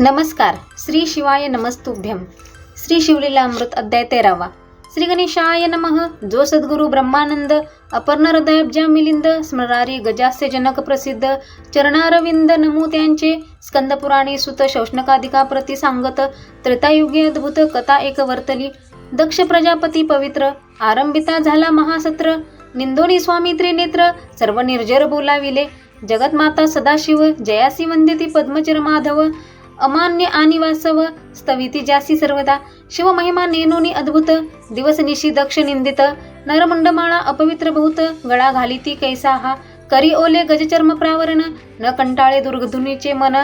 नमस्कार. श्री शिवाय नमस्तुभ्यम श्री शिवलीला अमृत अध्याय तेरावा. श्री गणेशाय नमः. जो सद्गुरु ब्रह्मानंद अपर्ण हृदयाब्जा मिलिंद स्मरारी गजास्य जनक प्रसिद्ध चरणारविंद नमू त्यांचे स्कंदपुराणी सुत शौष्णकाधिका प्रति सांगत त्रेतायुगी अद्भुत कथा एक वर्तली दक्ष प्रजापती पवित्र आरंभिता झाला महासत्र निंदोनी स्वामी त्रिनेत्र सर्व निर्जर बोलाविले जगतमाता सदाशिव जयासी वंदिती पद्मचर माधव अमान्य आणि वासव स्तविती जासी सर्वदा. शिव महिमा नेनोनी अद्भुत दिवस निशी दक्ष निंदित. नरमंडमाळा अपवित्र बहुत गळा घालिती कैसा हा करी ओले गजचर्म प्रावरण न कंटाळे दुर्गधुनीचे मन.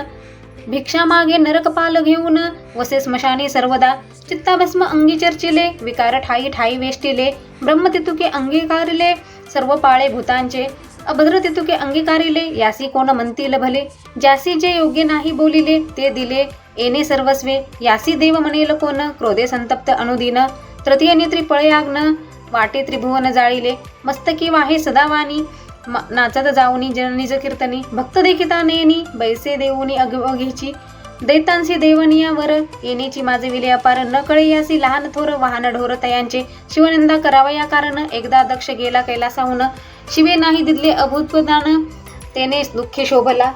भिक्षा मागे नरकपाल घेऊन वसे स्मशानी सर्वदा. चित्ताभस्म अंगी चर्चिले विकार ठाई ठाई वेष्टिले. ब्रह्मतितुके अंगीकारिले सर्व पाळे भूतांचे. अभद्र तितुके अंगीकारिले यासी कोण म्हणतील भले? ज्यासी जे योग्य नाही बोलिले ते दिले. येणे सर्वस्वे. यासी देव म्हणेल कोण? क्रोधे संतप्त अनुदिन. तृतीय नेत्री पळयाग्न वाटे त्रिभुवन जाळीले. मस्तकी वाहे सदावानी. नाचत जाऊनी जननीज कीर्तनी. भक्त देखिता नेनी बैसे देऊनी अघिची दैतांशी देवनियावर. येण्याची माझे विले अपार न कळे यासी लहान थोर वाहन ढोर तयांचे शिवनिंदा करावा या कारण एकदा दक्ष गेला कैलासाहून. शिवे नाही दिले अभूतदान तेने दुःखे शोभला.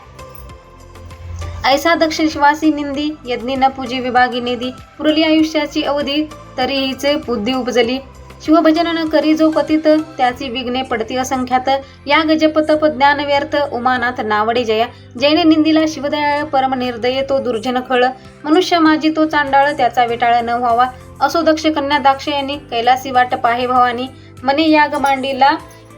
ऐसा दक्ष शिवासी निंदी यज्ञी न पूजी विभागी निधी पुरली आयुष्याची अवधी तरीहीचे बुद्धी उपजली. शिवभजन न करी जो पतित त्याची विघ्ने पडती असंख्यात. या गजपतप ज्ञान व्यर्थ उमानाथ नावडे जया. जैने निंदीला शिवदयाळ परम निर्दय तो दुर्जन खळ. मनुष्य माझी तो चांडाळ त्याचा विटाळ न व्हावा. असो दक्ष कन्या दाक्ष यांनी कैलासी वाट पाहे भवानी. मने याग मांडीला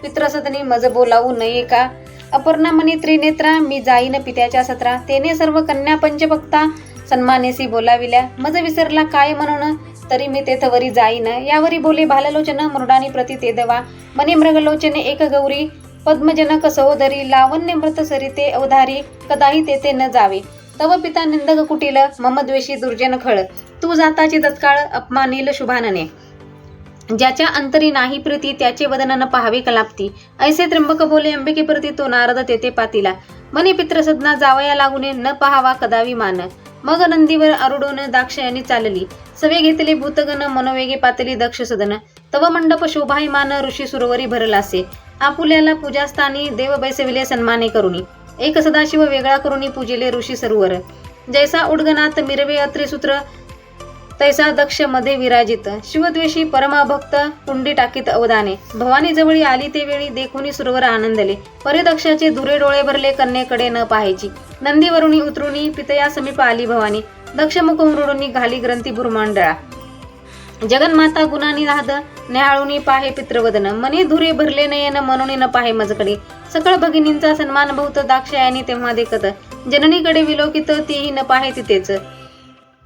पित्रसदनी मज बोलावू नये का? अपर्णा मनी त्रिनेत्रा मी जाईन पित्याच्या सत्रा. तेने सर्व कन्या पंचभक्ता सन्मानेसी बोलाविल्या. मज विसरला काय म्हणून? तरी मी तेथवरी जाईन. यावरी बोले भाललोचन मृडानी प्रति ते देवा. मनी मृगलोचने एक गौरी. पद्मजनक सहोदरी लावण्य मृत सरिते अवधारी. कदाही तेथे न जावे. तव पिता निंदक कुटील मम द्वेषी दुर्जन खळ. तू जाताची तत्काळ अपमानील शुभानने. ज्याच्या अंतरी नाही प्रीती त्याचे वदन न पाहावे कलापती. ऐसे त्र्यंबक बोले अंबिके प्रती तो नारद तेथे पातीला. मनी पित्रसदना जावया लागुने न पाहावा कदावी मान. मग नंदीवर अरुडोन दाक्षयानी चालली. सवे घेतले भूतगण मनोवेगे पातली दक्ष सदन तव मंडप शोभायमान ऋषी सुरवरी भरलासे. आपुल्याला पूजास्थानी देव बैसविले सन्माने करुणी. एक सदाशिव वेगळा करुणी पूजिले ऋषी सरोवर. जैसा उडगनात मिरवे अत्रिसूत्र तैसा दक्षमध्ये विराजित. शिवद्वेषी परमाभक्त कुंडी टाकीत अवदाने. भवानी जवळी आली ते वेळी देखुनी सुरवर आनंदले. परिदक्षाचे दुरे डोळे भरले कन्येकडे न पाहायची. नंदीवरुणी उतरुणी पितया समीप आली भवानी. दक्ष मुख घाली ग्रंथी भुरमांडळा जगन्माता गुणानी राहत न्याहाळूनी पाहे पित्रवदन मने धुरे भरले नयन मनोनी न पाहे मजकडे. सकळ भगिनींचा सन्मान बहुत दाक्षायानी तेव्हा देखत. जननीकडे विलोकित तीही न पाहे तिथेच.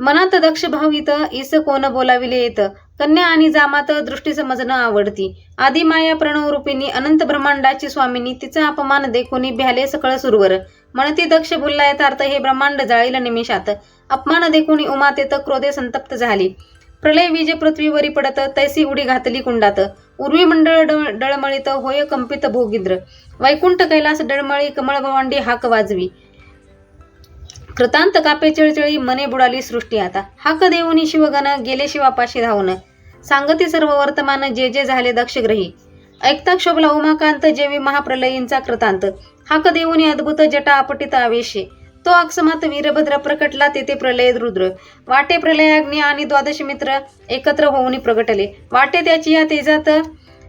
मनात दक्ष भावित इस कोण बोलाविले येत? कन्या आणि जामात दृष्टी समजणं आवडती. आदी माया प्रणव रूपिणी अनंत ब्रह्मांडाची स्वामिनी तिचा अपमान देखोनी भ्याले सकळ सुरवर. म्हणती दक्ष भुलला यथार्थ हे ब्रह्मांड जाळील निमिषात. अपमान देखोनी उमा तेत क्रोधे संतप्त झाली. प्रलय विजे पृथ्वीवरी पडत तैसी उडी घातली कुंडात. उर्वी मंडळ डळमळीत होय कंपित भोगिद्र. वैकुंठ कैलास डळमळी कमळ भवांडी हाक वाजवी. कृतांत कापे चळचळी मने बुडाली सृष्टी आता. हाक देऊनी शिवगण गेले शिवापाशी धावून. सांगते सर्व वर्तमान जे जे झाले दक्षग्रही. ऐकता क्षोभला उमाकांत जेवी महाप्रलयींचा कृतांत. हाक देऊनी अद्भुत जटा आपटित आवेशे. तो अक्षमात वीरभद्र प्रकटला तेथे प्रलय रुद्र. वाटे प्रलयाग्नी आणि द्वादश मित्र एकत्र होऊन प्रगटले. वाटे त्याची या तेजात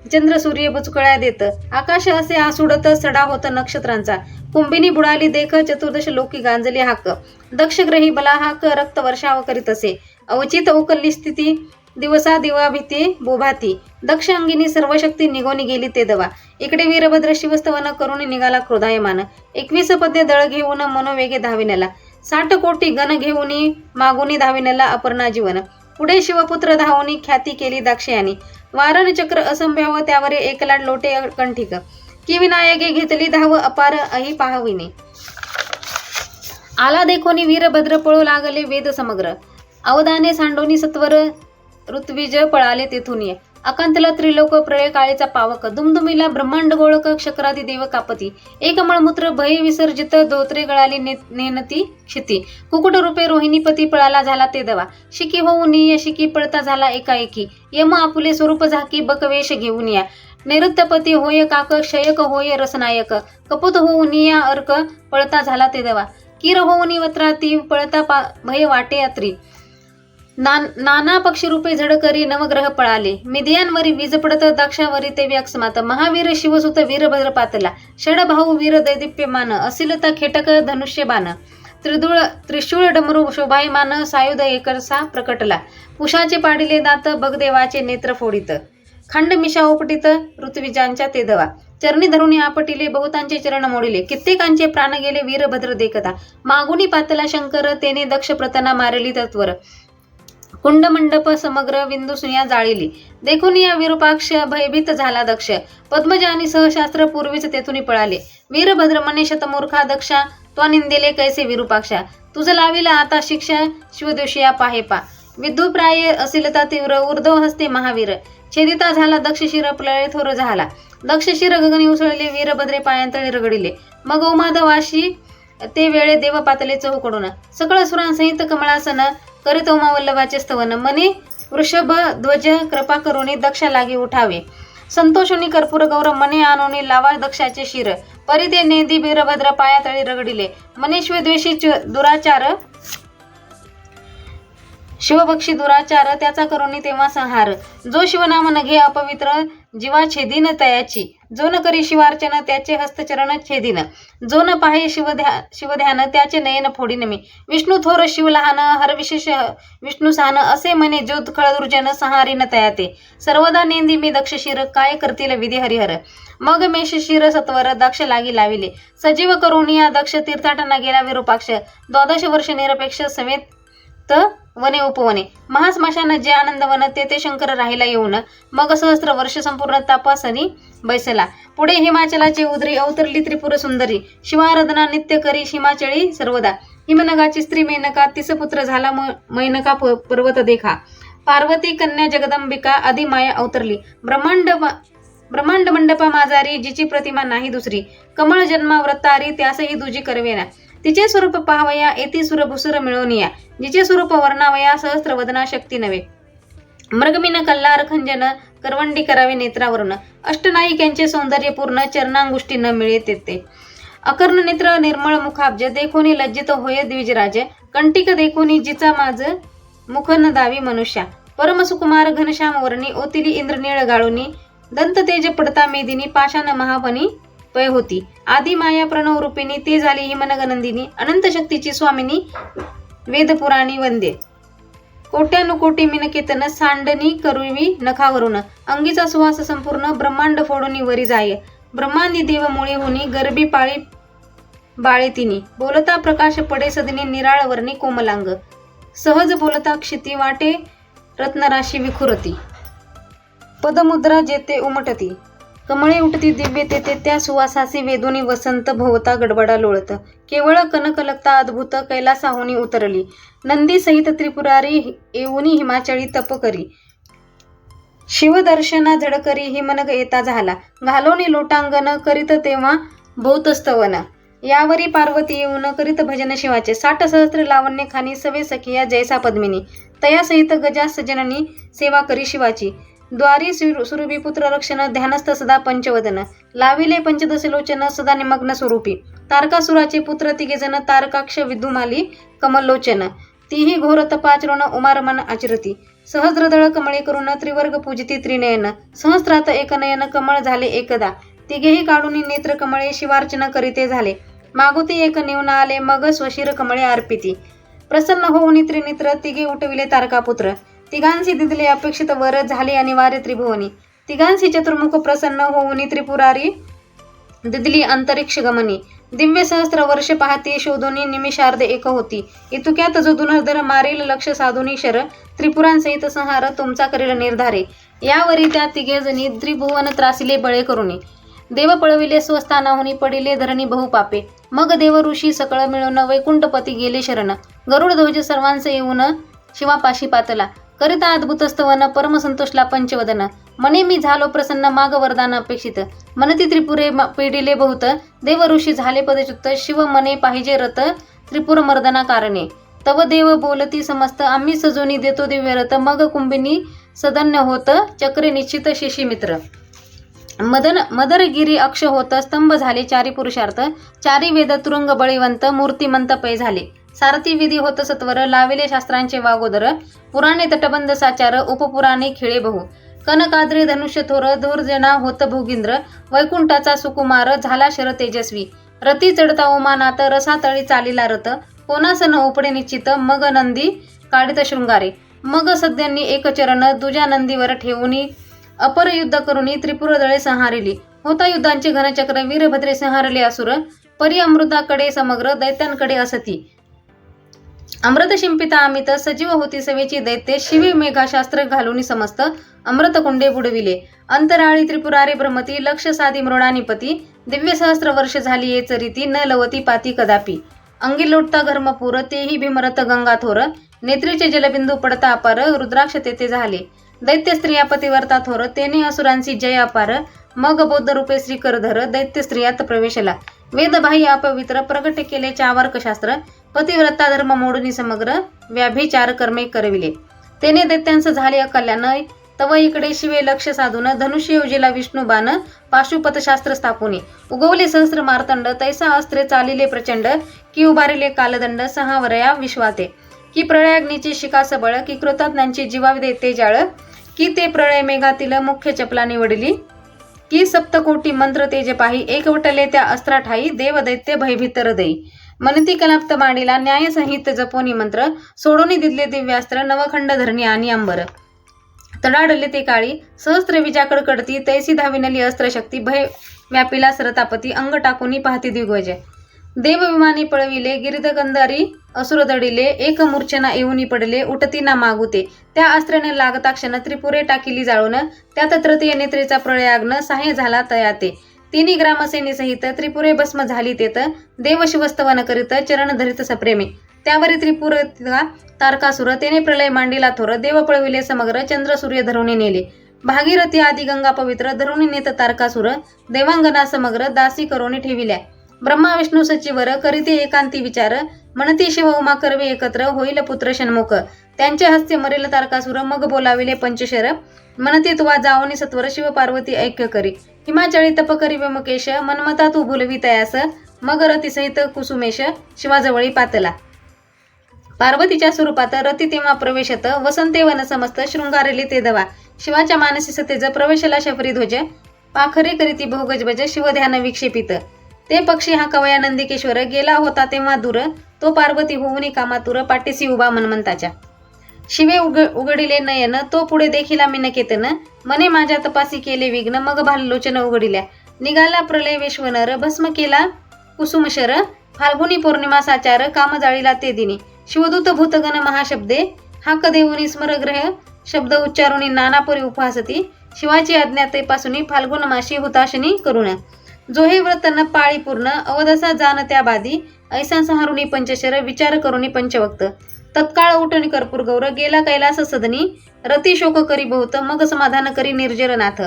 चंद्र सूर्य बुचकळ्या देत आकाश असे आसुडत सडा होत नक्षत्रांचा. कुंभिनी बुडाली देख चतुर्दश लोकी गांजली हाक. दक्षग्रही बला हाक रक्त वर्षाव करीत असे. अवचित उकलली स्थिती दिवसा दिवा भीती बोभाती. दक्ष अंगिनी सर्व शक्ती निघोनी गेली ते दवा. इकडे वीरभद्र शिवस्तवन करून निघाला क्रोधायमान. एकवीस पद्य दळ घेऊन मनोवेगे धाविण्याला. साठ कोटी गण घेऊनी मागुनी धाविनेला अपर्णा जीवन. पुढे शिवपुत्र धावून ख्याती केली दाक्षयानी. वारण चक्र असंभ्याव त्यावर एकलाट लोटे कंठिक. की विनायके घेतली धाव अपार अही पाहविने. आला देखोनी वीरभद्र पळू लागले वेद समग्र. अवदाने सांडोनी सत्वर ऋत्विज पळाले तेथून ये. अकांतला त्रिलोक प्रळय काळेचा पावक दुमदुमीला ब्रह्मांड गोळक क्षक्रादी देव कापती एक मळमूत्र भय विसर्जित धोत्रे गळाली ने- नेनती क्षिती. कुकुट रूपे रोहिणीपती पळाला झाला ते दवा. शिकी होऊन शिकी पळता झाला एकाएकी. यम आपुले स्वरूप झाकी बकवेश घेऊन या. नैऋत्यपती होय काक क्षयक होय रसनायक. कपुत होऊन या अर्क पळता झाला ते दवा. किर होऊन वत्राती पळता पा भय वाटे यात्री नान नाना पक्षीरूपे झडकरी नवग्रह पळाले. मिदियांवरी वीज पडत दाक्षावरी ते व्याक्समात. महावीर शिवसुत वीरभद्र पातला. षडभाऊ वीर दैदिप्यमान. असिलता खेटक धनुष्यबाण. त्रिदुळ त्रिशूळ डमरू शोभायमान. सायुध एकरसा प्रकटला. पुषाचे पाडिले दात भगदेवाचे नेत्र फोडित. खंड मिशा उपटित ऋत्विजांच्या ते दवा. चरणी धरुणी आपटिले बहुतांचे चरण मोडिले. कित्येकांचे प्राण गेले वीरभद्र देखता. मागुनी पातला शंकर तेने दक्ष प्रतना मारली तत्वर. कुंड मंडप समग्र बिंदू जाळीली. देखून या विरूपाक्ष भयभीत झाला दक्ष. पद्मजा आणि सहशास्त्र पूर्वीच तेथून पळाले. वीरभद्रमने शतमूर्खा दक्षा. तो निंदेले कैसे विरूपाक्षा? तुझ लाविला आता शिक्षा शिवदोषिया पाहे पा. विद्युप्राय असिलता तीव्र ऊर्ध्व हस्ते महावीर. छेदिता झाला दक्ष शिर प्रलय थोर झाला. दक्ष शिर गगनी उसळले वीरभद्रे पायांतळे रगडिले मग ओमाद वाशी ते वेळे देव पातले चहूकडून. सकळ सुरांसहित कमळासन करीत उमावल्लभाचे स्तवन. मने वृषभ ध्वज कृपा करुणी दक्ष लागी उठावे. संतोषुनी कर्पूर गौरव मने आणुनी लावा दक्षाचे शिर. परिते नेदी वीरभद्र पायातळी रगडिले. मनेश्व द्वेषी च- दुराचार. शिवभक्षी दुराचार त्याचा करुणी तेव्हा संहार. जो शिवनाम नघे अपवित्र जीवा छेदिन तयाची. जो न करी शिवार्चन त्याचे हस्तचरण छेदिन. जो न पाहे शिवध्या शिवध्यान त्याचे नयन फोडीन मी. विष्णू थोर शिव लहान हर विशेष विष्णू सहान असे म्हणे जो खळदुर्जन संहारीन तयाते. सर्वदा नेंदी मी दक्ष शिर काय करतील विधी हरिहर? मग मेष शिर सत्वर दक्ष लागी लाविले. सजीव करुणी या दक्ष तीर्थाटना गेला विरूपाक्ष. द्वादश वर्ष निरपेक्ष समेत वने उपवने. महास्मशान जे आनंद वन ते ते शंकर राहिला येऊन मग सहस्त्र वर्ष संपूर्ण तापासनी बैसला. पुढे हिमाचलाची उदरी अवतरली त्रिपुर सुंदरी शिवाराधना नित्य करी हिमाचळी सर्वदा. हिमनगाची स्त्री मेनका तिस पुत्र झाला म- मैनका पर्वत देखा. पार्वती कन्या जगदंबिका आदि माया अवतरली. ब्रह्मांड ब्रह्मांड मंडपा माझारी जिची प्रतिमा नाही दुसरी. कमळ जन्मा व्रतारी त्यासही दुजी करवेना. तिचे स्वरूप पाहावया येती सुर मिळवून मिळवनिया जिचे स्वरूप वर्णावया सहस्त्र वदना शक्ती नव्हे. मृगमीन कल्लार खंजन करवंडी करावे नेत्रावरून. अष्टनायिकांचे सौंदर्य पूर्ण चरणांगुष्टी न मिळे तेथे. अकर्ण नेत्र निर्मळ मुखाब्ज देखोनी लज्जित होय द्विजराज. कंटिक देखोनी जिचा माझ मुख न दावी मनुष्या. परमसुकुमार घनश्याम वर्णी ओतिली इंद्रनीळ गाळुनी. दंत तेज पडता मेदिनी पाषाण महापनी पय होती. आदि माया प्रणव रूपिणी ती झाली हिमनगनंदिनी अनंत शक्तीची स्वामिनी वेदपुराणी वंदे. कोट्यानुकोटी मिनकेतन सांडणी करुवी नखावरून. अंगीचा सुवास संपूर्ण ब्रह्मांड फोडून वरी जाय. ब्रह्मांदी देव मुळी होनी गरबी पाळी बाळेतिनी. बोलता प्रकाश पडे सदनी निराळवरणी कोमलांग. सहज बोलता क्षिती वाटे रत्नराशी विखुरती. पदमुद्रा जेते उमटती. कमळे उठती दिव्य तेथे त्या सुवासासी वेदोनी वसंत भोवता गडबडा लोळत. केवळ कनकलकता अद्भुत कैलासाहुनी उतरली. नंदी सहित त्रिपुरारी येऊनी हिमाचळी तप करी. शिवदर्शना झडकरी हिमनग येता झाला. घालोनी लोटांगण करीत तेव्हा भौतस्तवन. यावरी पार्वती येऊन करीत भजन शिवाचे. साठ सहस्त्र लावण्य खानी सवे सखिया जैसा पद्मिनी. तयासहित गजा सजननी सेवा करी शिवाची. द्वारी सुर- सुरभी पुत्र रक्षण ध्यानस्थ सदा पंचवदन. लाविले पंचदश लोचन सदा निमग्न स्वरूपी. तारकासुराचे पुत्र तिघेजन तारकाक्ष विद्युमाली कमलोचन. तीही घोर तपाचरण उमारमन आचरती. सहस्रदळ कमळे करून त्रिवर्ग पूजिती त्रिनयन. सहस्रात एकनयन कमळ झाले एकदा. तिघेही काढून नेत्र कमळे शिवार्चन करीते झाले. मागुती एक नेऊन आले मग स्वशिर कमळे अर्पिती. प्रसन्न होऊन त्रिनेत्र तिघे उठविले तारकापुत्र. तिघांशी तिथले अपेक्षित वर झाले अनिवार्य त्रिभुवनी. तिघांशी चतुर्मुख प्रसन्न होऊनी त्रिपुरारी दिदली अंतरिक्ष गमनी. दिव्य सहस्त्र वर्ष पाहती शोधोनी निमिषार्ध एक होती. इतुक्यात जो दुनर्धर मारील लक्ष साधुनी शर त्रिपुरांसहित संहार तुमचा करील निर्धारे. यावरी त्या तिघेजणी त्रिभुवन त्रासिले बळे करुनी. देव पळविले स्वस्थानाहुनी पडिले धरणी बहुपापे मग देव ऋषी सकळ मिळून वैकुंठपती गेले शरण. गरुड ध्वज सर्वांचे येऊन शिवापाशी पातला. करिता अद्भुत स्तवन परमसंतोषला पंचवदन. मने मी झालो प्रसन्न माग वरदान अपेक्षित. मनती त्रिपुरे म- बहुत. देव ऋषी झाले पदच्युत. शिव मने पाहिजे रथ त्रिपुर मर्दना कारणे. तव देव बोलती समस्त. आम्ही सजोनी देतो दिव्य रथ. मग कुंभिनी सदन्य होत चक्रे निश्चित शिशी मित्र मदन मदरगिरी अक्ष होत स्तंभ झाले चारी पुरुषार्थ. चारी वेद तुरुंग बळीवंत मूर्तिमंत पै झाले. सारथी विधी होत सत्वर लाविले शास्त्रांचे वागोदर पुराणे तटबंध साचार उपपुराणे खिळे बहु. कनकाद्री धनुष्य थोर धूर्जना होत भोगिंद्र वैकुंठाचा सुकुमार झाला शर तेजस्वी. रती चढता उमानात रसातळी चालीला रथ कोणासन उपडे निश्चित मग नंदी काढित शृंगारे. मग सद्यांनी एक चरण दुजा नंदीवर ठेवूनी अपर युद्ध करुनी त्रिपुर दळे संहारिली. होता युद्धांचे घनचक्र वीरभद्रे संहारले असुर परी अमृताकडे समग्र दैत्यांकडे असती. अमृत शिंपिता अमित सजीव होती सवेची दैत्य शिवी मेघाशास्त्र घालून समस्त अमृत कुंडे बुडविले. अंतराळी त्रिपुरारी भ्रमती लक्ष साधी मृणानिपती दिव्य सहस्त्र वर्ष झाली ये चरिती न लवती पाती कदापि. अंगी लोटता घर्मपूर तेही भीमरत गंगा थोर नेत्रीचे जलबिंदू पडता अपार रुद्राक्ष तेथे झाले. दैत्य स्त्रिया पतिवर्ता थोर तेने असुरांची जय अपार मग बौद्ध रूपे श्री करधर दैत्य स्त्रियात प्रवेशला. वेदभाई अपवित्र प्रगट केले चावार्कशास्त्र पतिव्रता धर्म मोडून समग्र व्याभिचार कर्मे करविले. तेने दैत्यांचं झाले अकल्याण तव इकडे शिवे लक्ष साधून धनुष्य योजीला विष्णू बाण स्थापुनी. उगवले सहस्र मार्तंड तैसा अस्त्रे चालिले प्रचंड की उभारिले कालदंड सहावरया विश्वाते. की प्रळयाग्नीची शिका सबळ की कृताज्ञांची जीवाविदे ते जाळ की ते प्रळय मेघातील मुख्य चपला निवडली की सप्तकोटी मंत्र तेज पाही एकवटले त्या अस्त्राठाई देवदैत्य भयभीतर देई. मनती कलाप्त मांडीला न्याय संहित जपोनी मंत्र सोडोनी दिदले दिव्यास्त्र नवखंड धरणी आणि अंबर. तडाडले ते काळी सहस्त्र विजाकड कडती तैसी धाविनली अस्त्रशक्ती भय व्यापिला सरतापती अंग टाकूनी पाहती दिग्वजे देवविमानी पळविले गिरिदगंधारी असुर दडिले एक मूर्छना येऊनी पडले उठती ना मागुते. त्या अस्त्राने लागता क्षण त्रिपुरे टाकिली जाळून त्यात तृतीय नेत्रेचा प्रळयाग्न सहाय्य झाला तयाते. तिन्ही ग्रामसेनेसहित त्रिपुरे भस्म झाली तेत. देव शिवस्तवन करीत चरण धरित सप्रेमे. त्यावरी त्रिपुर तारकासुर तेने प्रलय मांडीला थोर देव पळविले समग्र चंद्र सूर्य धरुणी नेले. भागीरथी आदी गंगा पवित्र धरुणी नेत तारकासुर देवांगना समग्र दासी करोनी ठेविल्या. ब्रह्मा विष्णू सचिवर करीते एकांती विचार म्हणती शिव उमा कर्वे एकत्र होईल पुत्र षण्मुख. त्यांचे हस्ते मरेल तारकासुर मग बोलाविले पंचशर. म्हणती तुवा जावनी सत्वर शिव पार्वती ऐक्य करी. हिमाचळी तपकरी करी विमुकेश मनमता तू तयास मग रतीसहित कुसुमेश शिवाजवळी पातला पार्वतीच्या स्वरूपात रती तेव्हा प्रवेशत वसंते वन समस्त शृंगारली ते दवा शिवाच्या मानसी सतेज प्रवेशला शफरी ध्वज पाखरे करीती भोगजबज शिवध्यान विक्षेपित ते पक्षी हा कवया नंदिकेश्वर गेला होता तेव्हा दूर तो पार्वती होऊनी कामातुर पाठीसी उभा मनमंताच्या शिवे उग उघडिले नयन तो पुढे देखिला मी नकेतन मने माझ्या तपासी केले विघ्न मग भाललोचन उघडिल्या. निघाला प्रलय विश्वनर भस्म केला कुसुमशर. फाल्गुनी पौर्णिमा साचार काम जाळीला ते दिनी. शिवदूत भूतगण महाशब्दे हाक देऊनी स्मरग्रह. शब्द उच्चारुणी नानापुरी उपहासती. शिवाची अज्ञातेपासून फाल्गुन माशी हुताशनी करुण. जोहे व्रत न पाळी पूर्ण अवदसा जान त्या बादी. ऐसा सहारुणी पंचशर विचार करुणी पंचवक्त. तत्काळ उठणी कर्पूर गौर गेला कैलास सदनी रती शोक करी बहुत मग समाधान करी निर्जरनाथ.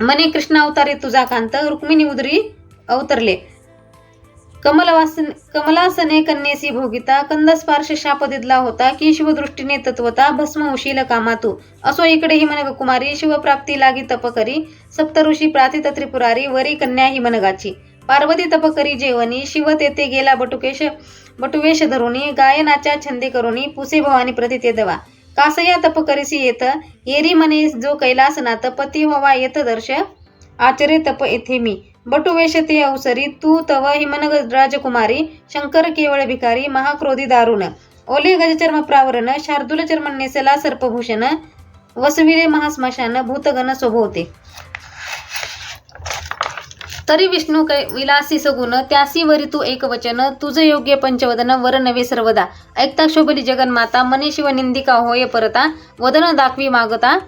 मने कृष्ण अवतारी तुझा कांत रुक्मिणी उदरी अवतरले. कमलवासन कमलासने कन्येसी भोगिता कंदस्पार्श शाप दिदला होता की शिवदृष्टीने तत्वता भस्म उशील कामातू. असो इकडे ही मनग कुमारी शिवप्राप्ती लागी तप करी सप्तऋषी प्राथित त्रिपुरारी वरी कन्या ही मनगाची. पार्वती तप करी जेवणी शिव तेथे गेला बटुकेश बटुवेश धरुणी गायनाच्या छंदे करुणी पुसे भवानी प्रति ते दवा. कासया तप करिसी येत येरी मने जो कैलासनाथ पती व्हावा येत दर्श. आचरे तप येथे मी. बटुवेश ते अवसरी तू तव हिमनग राजकुमारी शंकर केवळ भिकारी महाक्रोधी दारुण. ओले गजचर्म प्रावरण शार्दूल चर्म नेसला सर्पभूषण. वसविले महास्मशान भूतगण शोभवते तरी विष्णू कै विलासी सगुण त्यासी वरी तू एक वचन तुझ योग्य पंचवदन वर नवे सर्वदा. ऐकता शोभली जगन्माता मने शिव निंदिका होय परता वदन दाखवी मागता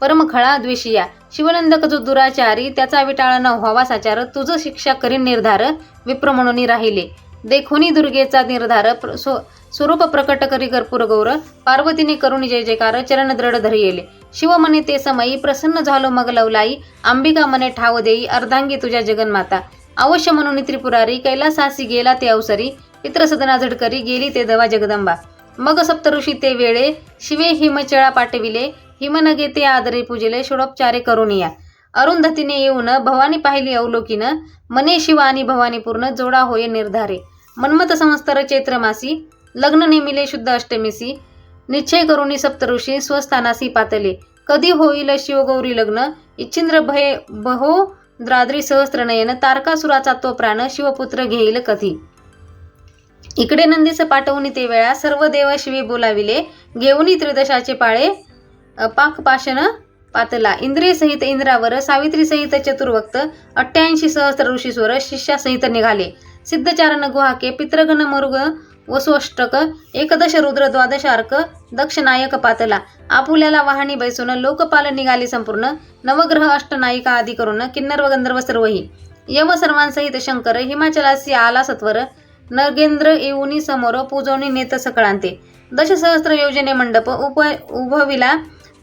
परमखळा द्वेषिया. शिवनंदक जो दुराचारी त्याचा विटाळा न व्हावा साचार तुझ शिक्षा करीन निर्धार विप्र म्हणून राहिले. देखोनी दुर्गेचा निर्धार प्र- स्व- स्वरूप प्रकट करी कर्पूर गौर पार्वतीने करुणी जय जयकार चरण दृढ धरी येले शिव म्हणे ते समयी प्रसन्न झालो मग लवलाई. अंबिका म्हणे ठाव देई अर्धांगी तुझ्या जगन्माता. अवश्य म्हणून त्रिपुरारी कैलासासी गेला ते अवसरी. पित्रसदना झडकरी गेली ते दवा जगदंबा. मग सप्तऋषी ते वेळे शिवे हिमचळा पाठविले. हिमनगे ते आदरे पूजिले षोडोपचारे करून या. अरुंधतीने येऊन भवानी पाहिली अवलोकीन. मने शिव आणि भवानी पूर्ण जोडा होय निर्धारे. मन्मत संस्तर चैत्रमासी. लग्न नेमिले शुद्ध अष्टमीसी. निश्चय करुणी सप्तऋषी स्वस्थानासी पातले कधी होईल शिवगौरी लग्न? इच्छिंद्र भय बहो द्राद्री सहस्त्रनयन तारकासुराचा तो प्राण शिवपुत्र घेईल कधी? इकडे नंदीस पाठवून ते वेळा सर्व देव शिवे बोलाविले. घेऊनी त्रिदशाचे पाळे पाकपाषण पातला. इंद्रिय सहित इंद्रावर सावित्रीसहित चतुर्वक्त अठ्ठ्याऐंशी सहस्त्र ऋषीस्वर शिष्यासहित निघाले. सिद्धचारण गुहाके पितृगण मरुग वसुअष्टक एकदश रुद्र द्वादश अर्क दक्षनायक पातला. आपुल्याला वाहणी बैसून लोकपाल निघाली संपूर्ण. नवग्रह अष्टनायिका आदी करून किन्नर व गंधर्व सर्वही. यम सर्वांसहित शंकर हिमाचलासी आला सत्वर नगेंद्र येऊनी समोर पूजवणी नेत सकळांते. दशसहस्त्र योजने मंडप उप उभविला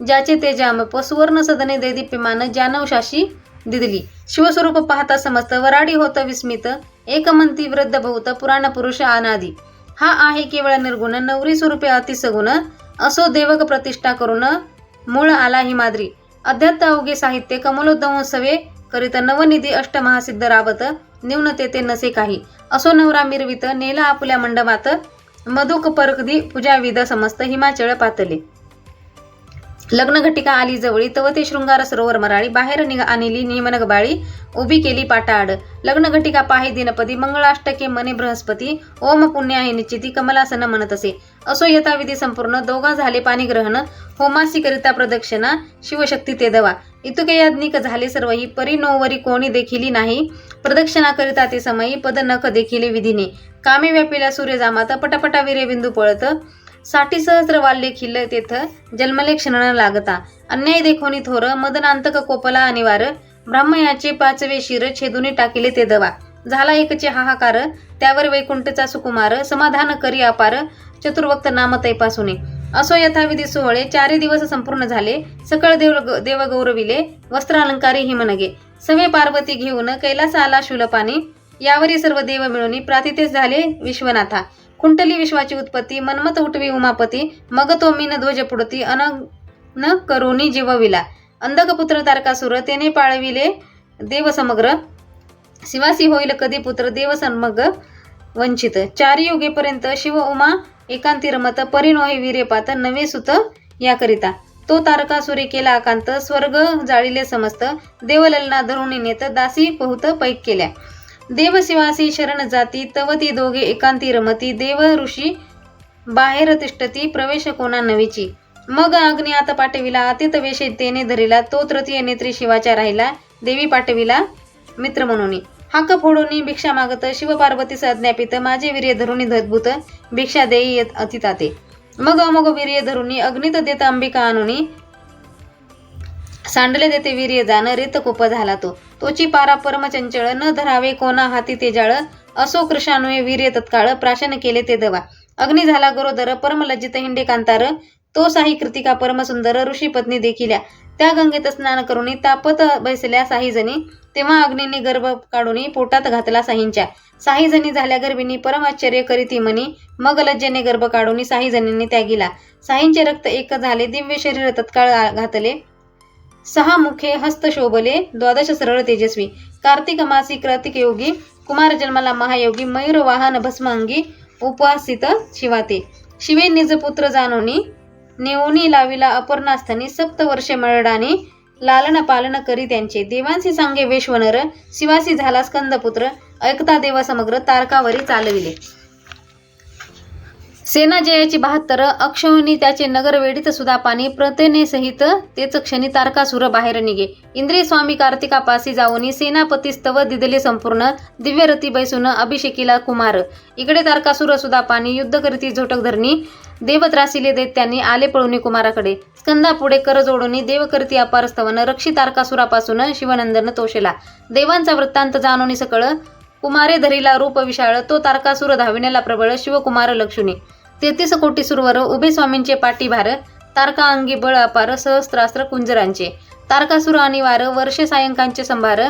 ज्याचे तेजामप सुवर्ण सदने दे दीप्यमान जानवशाशी दिदली. शिवस्वरूप पाहता समस्त वराडी होत विस्मित एकमंती वृद्ध बहुत पुराण पुरुष अनादी. हा आहे केवळ निर्गुण नवरी स्वरूपे अतिसगुण असो देवक प्रतिष्ठा करून मूळ आला हिमाद्री अध्यात्म अवघे साहित्य कमलोद्दंसवे करीत नवनिधी अष्टमहासिद्ध रावत न्यूनते तेथे नसे काही. असो नवरा मिरवित नेला आपल्या मंडपात मधुक परकदी पूजाविध समस्त हिमाचळ पातले. लग्न घटिका आली जवळी तव ते शृंगार सरोवर मराळी बाहेर निघा आणली निमनगबाळी उभी केली पाटाआड लग्न घटिका दिनपदी मंगळाष्टके मने बृहस्पती ओम पुण्य आहे निश्चिती कमलासन म्हणत असे. असो यथाविधी संपूर्ण दोघा झाले पाणी ग्रहण होमासी करिता प्रदक्षिणा शिवशक्ती ते दवा. इतुके याज्ञिक झाले सर्वही परी नोवरी कोणी देखिली नाही प्रदक्षिणा करिता ते समयी पद नख देखिले विधीने. कामे व्यापिल्या सूर्य जामात पटापटा विरे बिंदू पळत साठी सहस्र वाल्य खिल्ल तेथ जन्मले क्षण लागता. अन्याय देखोनी थोर मदनांतक कोपला अनिवार ब्राह्मयाचे पाचवे शिर छेदुनी टाकिले ते दवा. झाला एकचे हाहाकार त्यावर वैकुंठचा सुकुमार समाधान करी अपार चतुर्वक्त नाम तैपासुने. असो यथाविधी सोहळे चारी दिवस संपूर्ण झाले सकळ देव देव गौरविले वस्त्रालंकारी हिमनगे. सवे पार्वती घेऊन कैलास आला शुलपानी यावरी सर्व देव मिळून प्रातितेच झाले विश्वनाथा. कुंटली विश्वाची उत्पत्ती मनमत उठवी उमापती मग तो मीन ध्वज पुढती अन न करुणी जीवविला अंधकपुत्र तारकासुर तेने पाळविले देव समग्र शिवासी होईल कधी पुत्र देवसमग वंचित चारी युगेपर्यंत शिव उमा एकांती रमत परिणोही वीरेपात नवे सुत याकरिता तो तारकासुरी केला आकांत स्वर्ग जाळीले समस्त देवललना धरुणी नेत दासी पहुत पैक केल्या देवशिवासी शरण जाती तव ती दोघे एकांती रमती देव ऋषी बाहेर तिष्ठती प्रवेश कोणा नवीची. मग अग्नी आता पाठविला अतित वेशे तेने धरिला तो तृतीय नेत्री शिवाच्या राहिला देवी पाठविला मित्र म्हणून. हाक फोडोनी भिक्षा मागत शिवपार्वतीस अज्ञापित माझे वीर्य धरुणी धद्भूत भिक्षा देई येत अतिताते. मग अमोग वीर्य धरुणी अग्नित देत अंबिका आणुनी सांडले देते वीर्य जाण रित कुप झाला तो. तोची पारा परमचंचळ न धरावे कोणा हाती तेजाळ असो कृषानुये वीर्य तत्काळ प्राशन केले ते दवा. अग्नी झाला गरोदर परमलज्जित हिंडे कांतार. तो साही कृतिका परमसुंदर ऋषी पत्नी देखिल्या. त्या गंगेत स्नान करून तापत बैसल्या साहीजणी तेव्हा अग्नीने गर्भ काढून पोटात घातला साहींच्या. साही झाल्या गर्भिणी परम आश्चर्य करीती म्हणी. मग लज्जेने गर्भ काढून साही जणींनी त्यागिला. साहींचे रक्त एक झाले दिव्य शरीर तत्काळ घातले. सहा मुखे हस्त शोभले द्वादश सरळ तेजस्वी कार्तिक मासी कार्तिक योगी कुमार जन्माला महायोगी मयूर वाहन भस्मांगी उपासित शिवाते. शिवे निज पुत्र जानोनी नेऊनी लाविला अपर्णास्थनी सप्त वर्षे मरडाने लालन पालन करी त्यांचे. देवांसी सांगे वेश्वनर शिवासी झाला स्कंदपुत्र ऐकता देव समग्र तारकावरी चालविले. सेना जयाची बहात्तर अक्षौनी त्याचे नगर वेडीत सुद्धा पाणी प्रतेने सहित तेच क्षणी तारकासुर बाहेर निघे. इंद्रिय स्वामी कार्तिकापासी जाऊनी सेनापती स्तव दिदले संपूर्ण दिव्यरती बैसून अभिषेकीला कुमार. इकडे तारकासुर सुद्धा पाणी युद्ध करीती झोटक धरणी देव त्रासिले देत त्यांनी आले पळूनी कुमाराकडे. स्कंदा पुढे कर जोडूनी देवकरती अपार स्तवन रक्षी तारकासुरापासून शिवनंदन तोषेला देवांचा वृत्तांत जाणून सकळ कुमारे धरीला रूप विशाळ तो तारकासुर धाविण्याला प्रबळ शिवकुमार लक्ष्मी. तेहतीस कोटी सुरवर उभे स्वामींचे पाठी भार तारका अंगी बळ अपार सहस्त्रास्त्र कुंजरांचे. तारकासुर अनिवार वर्षे सायंकांचे संभार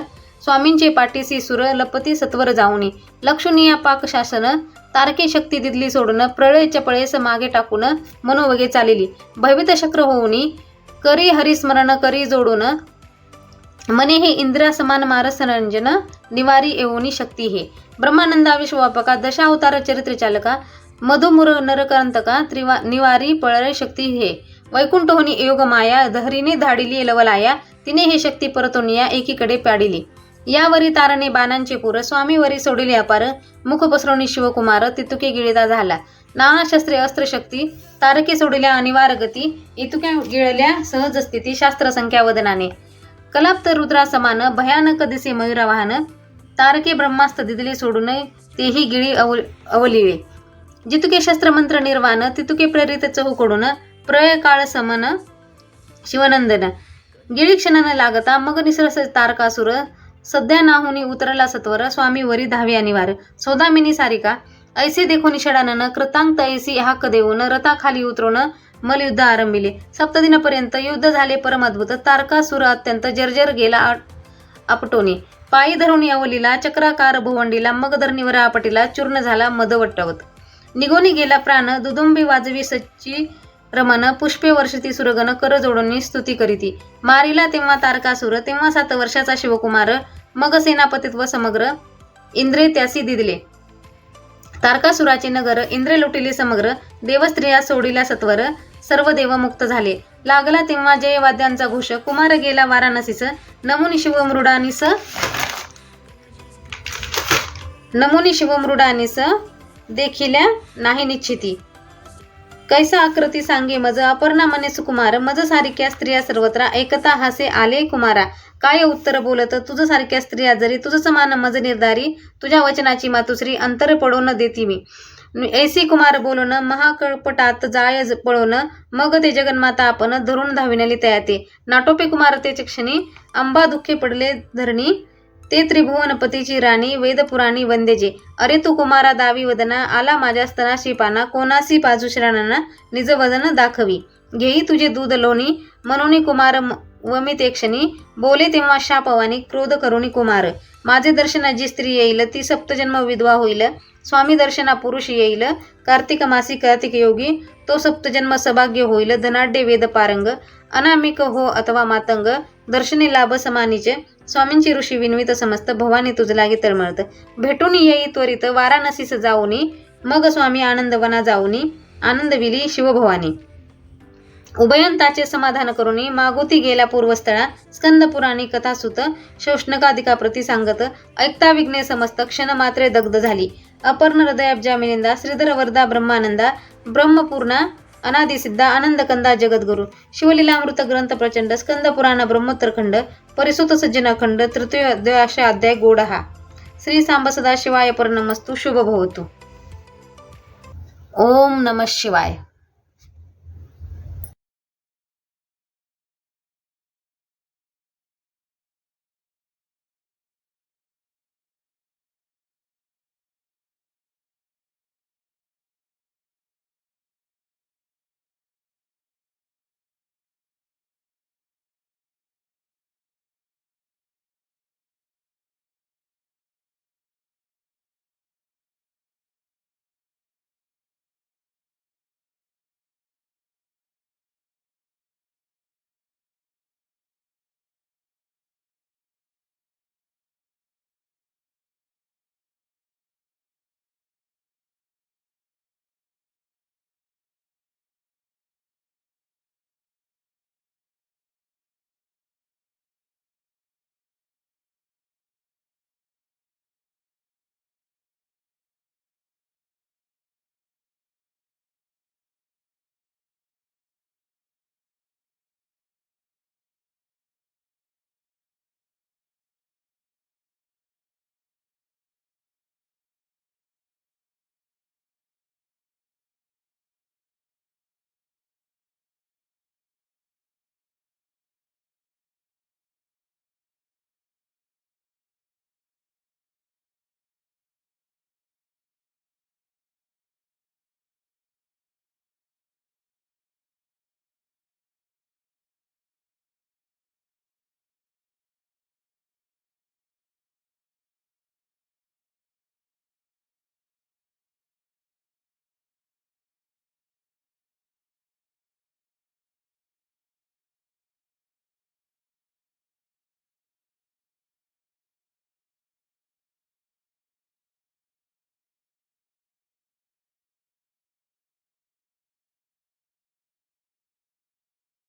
स्वामींचे पाठीसी सुर लपती सत्वर जाऊनी. लक्षणीय पाक शासन तारके शक्ती दिदली सोडून प्रळय पळेस मागे टाकून मनोवगे चालिली. भवित शक्र होऊनी करी हरिस्मरण करी जोडून मने हे इंद्रा समान मारसरंजन निवारी येऊनी शक्ती हे. ब्रह्मानंदा विश्वव्यापका दशावतार चरित्र चालका मधुमुर नरकांतका त्रिवा निवारी पळरे शक्ती हे. वैकुंठ होनी योग माया धरीने धाडिली लवलाया तिने हे शक्ती परतोनिया एकीकडे प्याडिली यावरी तारणे बाणांचे पुर स्वामीवरी सोडिले अपार मुख पसरवणी शिवकुमार तितुके गिळिता झाला. नाना शस्त्रे अस्त्रशक्ती तारके सोडिल्या अनिवार गती इतुक्या गिळल्या सहज स्थिती शास्त्र संख्या वदनाने. कलाप्त रुद्रा समान भयानक दिसे मयुरावाहन तारके ब्रह्मास्त्र दिदले सोडून तेही गिळी अव अवलिळे जितुके शस्त्रमंत्र निर्वाण तितुके प्रेरित चहूकडून प्रय काळ समन शिवनंदन गिळी क्षणानं लागता मग निसरस तारकासुर सध्या नाहुनी उतरला सत्वर स्वामी वरी धावी अनिवार सौदामिनी सारिका ऐसे देखो निषडानं कृतांक ऐसी हाक देऊन रथाखाली उतरून मलयुद्ध आरंभिले. सप्तदिनापर्यंत युद्ध झाले. परमद्भुत तारकासुर अत्यंत जर्जर गेला आपटोने आपटोनी. पायी धरून यावलीला चक्राकार भुवंडीला मगधरणीवर आपटीला चूर्ण झाला मदवट्टवत. निघोनी गेला प्राण दुदुंबी वाजवी सच्ची रमन पुष्पे वर्षती सुरगण कर जोडून स्तुती करीती. मारिला तेव्हा तारकासुर तेव्हा सात वर्षाचा शिवकुमार मग सेनापतीत्व समग्र इंद्रे त्यासी दिदले. तारकासुराचे नगर इंद्रे लुटिले समग्र देवस्त्रिया सोडिल्या सत्वर सर्व देव मुक्त झाले. लागला तेव्हा जयवाद्यांचा घोष. कुमार गेला वाराणसीस नमुनी शिवमृडानीस नमुनी शिवमृडानीस देखिल्या नाही निश्चिती. कैसा आकृती सांगे मज. अपर्णा मने सुकुमार. मज सारिक्या स्त्रिया सर्वत्र. एकता हासे आले कुमारा. काय उत्तर बोलत? तुझं सारख्या स्त्रिया जरी तुझं समान मज निर्धारी. तुझ्या वचनाची मातुश्री अंतर पडून देती मी. ऐसी कुमार बोलून महाकळपटात जाय पळवणं मग ते जगन्माता आपण धरून धाविण्याली तयाते. नाटोपे कुमार ते क्षणी अंबा दुःखे पडले धरणी. ते त्रिभुवनपतीची राणी वेदपुराणी वंदेजे. अरे तू कुमारा दावी वदना आला माझ्या स्तनाशी पाना कोणासी पाजू निज वदन दाखवी. घेई तुझे दूध लोणी मनोनी कुमार व मी ते क्षणी बोले तेव्हा शापवानी क्रोध करुणी कुमार. माझे दर्शना जी स्त्री येईल ती सप्तजन्म विधवा होईल. स्वामी दर्शना पुरुष येईल. कार्तिक मासी कार्तिक योगी तो सप्तजन्म सभाग्य होईल. धनाढ्य वेद पारंग अनामिक हो अथवा मातंग दर्शनी लाभ समानीचे. स्वामींची ऋषी विनवित समस्त भवानी तुझलागी तळमळत भेटून येई त्वरित वाराणसीस जाऊनी. मग स्वामी आनंदवना जाऊनी. आनंदविली शिवभवानी. उभयंताचे समाधान करुनी मागोती गेल्या पूर्वस्थळा स्कंद पुराणी कथासुत शोषणकादिका प्रती सांगत ऐकता विघ्ने समस्त क्षण मात्रे दग्ध झाली. अपर्ण हृदयाब्जा मिलिंदा श्रीधर वरदा ब्रह्मानंदा ब्रह्मपूर्णा अनादिसिद्धा आनंदकंदा जगद्गुरु शिवलीलामृत ग्रंथ प्रचंड स्कंदपुराण ब्रह्मोत्तरखंड परिसुत सज्जनखंड तृतीय द्व्याशा अध्याय गोडहा श्री सांब सदाशिवाय परनमस्तु शुभ भवतु. ओम नम शिवाय.